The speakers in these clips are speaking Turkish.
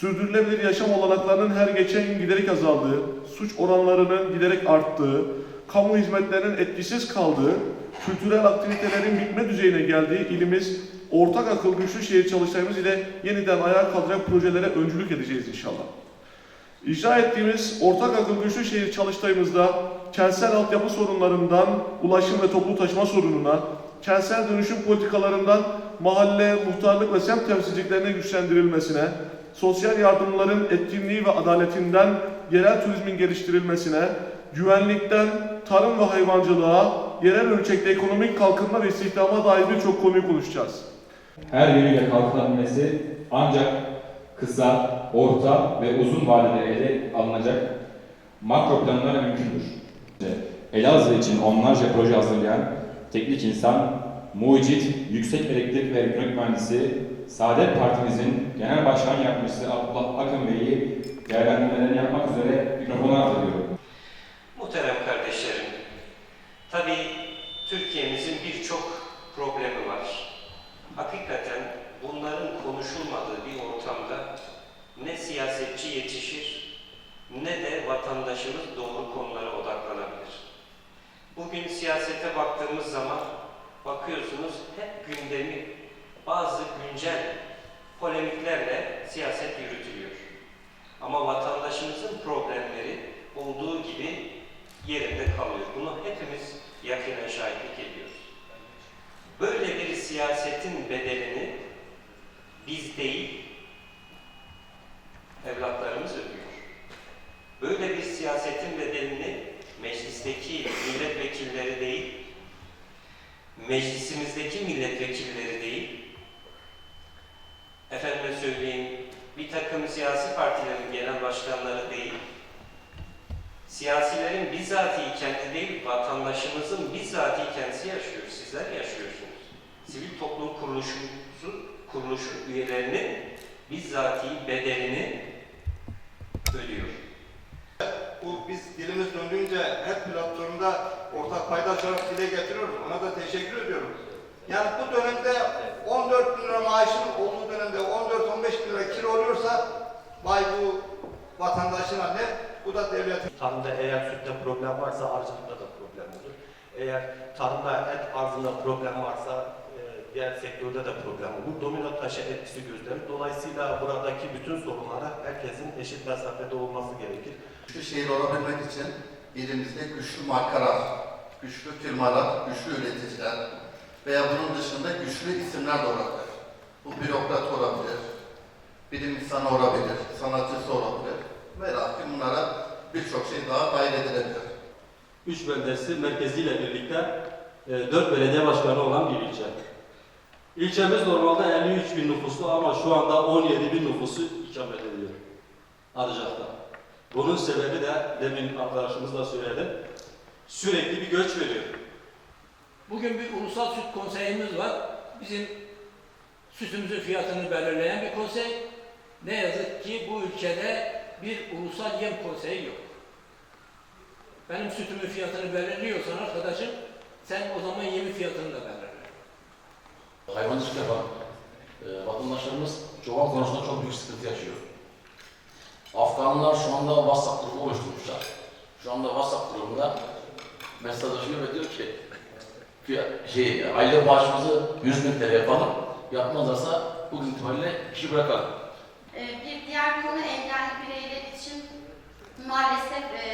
sürdürülebilir yaşam olanaklarının her geçen gün giderek azaldığı, suç oranlarının giderek arttığı, kamu hizmetlerinin etkisiz kaldığı, kültürel aktivitelerin bitme düzeyine geldiği ilimiz ortak akıl güçlü şehir çalıştayımız ile yeniden ayağa kaldıracak projelere öncülük edeceğiz inşallah. İcra ettiğimiz ortak akıl güçlü şehir çalıştayımızda kentsel altyapı sorunlarından ulaşım ve toplu taşıma sorununa, kentsel dönüşüm politikalarından mahalle, muhtarlık ve semt temsilciliklerine güçlendirilmesine, sosyal yardımların etkinliği ve adaletinden yerel turizmin geliştirilmesine, güvenlikten tarım ve hayvancılığa, yerel ölçekte ekonomik kalkınma ve istihdama dair birçok konuyu konuşacağız. her yönüyle kalkınabilmesi ancak kısa, orta ve uzun vadede ele alınacak makro planlarla mümkündür. Elazığ için onlarca proje hazırlayan teknik insan, mucit, yüksek elektrik ve elektronik mühendisi, Saadet Partimizin Genel Başkan Yardımcısı Abdullah Akın Bey'i değerlendirmelerini yapmak üzere mikrofona arz ediyorum. Muhterem kardeşlerim, tabii Türkiye'mizin birçok problemi var. Hakikaten bunların konuşulmadığı bir ortamda ne siyasetçi yetişir ne de vatandaşımız doğru konulara odaklanabilir. Bugün siyasete baktığımız zaman hep gündemi bazı güncel polemiklerle siyaset yürütülüyor. Ama vatandaşımızın problemleri olduğu gibi yerinde kalıyor. Bunu hepimiz yakinen şahitlik ediyoruz. Böyle bir siyasetin bedelini biz değil, evlatlarımız ödüyor. Böyle bir siyasetin bedelini meclisteki milletvekilleri değil, meclisimizdeki milletvekilleri değil, efendime söyleyeyim, bir takım siyasi partilerin genel başkanları değil, siyasilerin bizatihi kendi değil, vatandaşımızın bizatihi kendisi yaşıyor. Sizler yaşıyorsunuz. Sivil toplum kuruluşu, kuruluşu üyelerinin bizatihi bedelini ödüyor. Bu biz dilimiz döndüğünce her platformda ortak paydaş olarak dile getiriyoruz. Ona da teşekkür ediyorum. Yani bu dönemde 14 bin lira maaşın olduğu dönemde 14-15 bin lira kira oluyorsa vay bu vatandaşına ne? Bu da devletin. Tarımda eğer sütte problem varsa arıcılıkta da problem olur. Eğer tarımda et arzında problem varsa e, diğer sektörde de problem olur. Domino taşı etkisi gözlenir. Dolayısıyla buradaki bütün sorunlara herkesin eşit mesafede olması gerekir. Güçlü şehir olabilmek için ilimizde güçlü markalar, güçlü firmalar, güçlü üreticiler veya bunun dışında güçlü isimler de olabilir. Bu bürokrat olabilir, bilim insanı olabilir, sanatçısı olabilir. Velhâsıl bunlara birçok şey daha dahil edilebilir. üç beldesi merkeziyle birlikte e, dört belediye başkanı olan bir ilçe. İlçemiz normalde 53 bin nüfuslu ama şu anda 17 bin nüfusu ikamet ediyor Arıcak'ta. Bunun sebebi de demin arkadaşımız da söyledi. Sürekli bir göç veriyor. Bugün bir ulusal süt konseyimiz var. Bizim sütümüzün fiyatını belirleyen bir konsey. Ne yazık ki bu ülkede bir ulusal yem konseyi yok. Benim sütümün fiyatını belirliyorsan arkadaşım, sen o zaman yemin fiyatını da belirle. Hayvancılık yapan e, vatandaşlarımız çoban konusunda çok büyük sıkıntı yaşıyor. Afganlar şu anda WhatsApp grubu oluşturmuşlar. Şu anda WhatsApp grubunda mesajlaşıyor ve diyor ki "Fi- şey, aile maaşımızı 100 bin TL yapalım. Yapmazlarsa bugün itibariyle işi bırakalım. Ee, Bir diğer konu engelli bireyler için maalesef e,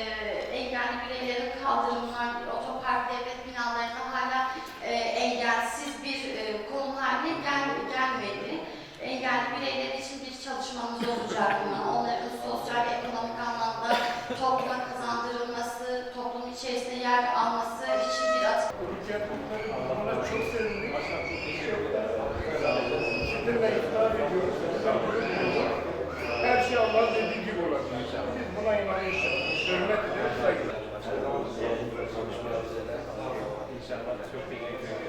engelli bireylerin kaldırımlar, otopark devlet binalarında hala e, engelsiz bir e, konum haline gel, gelmedi. Engelli bireyler için bir çalışmamız olacak buna. Onların sosyal, ekonomik anlamda topluma kazandırılması, toplum içerisinde yer alması için bir atı Ona çok sevindik. Sizinle iftar ediyoruz. Her şey Allah dediği gibi olacak. Biz buna inanıyoruz. Hürmet ediyoruz, saygı. İnşallah çok teşekkür ederim.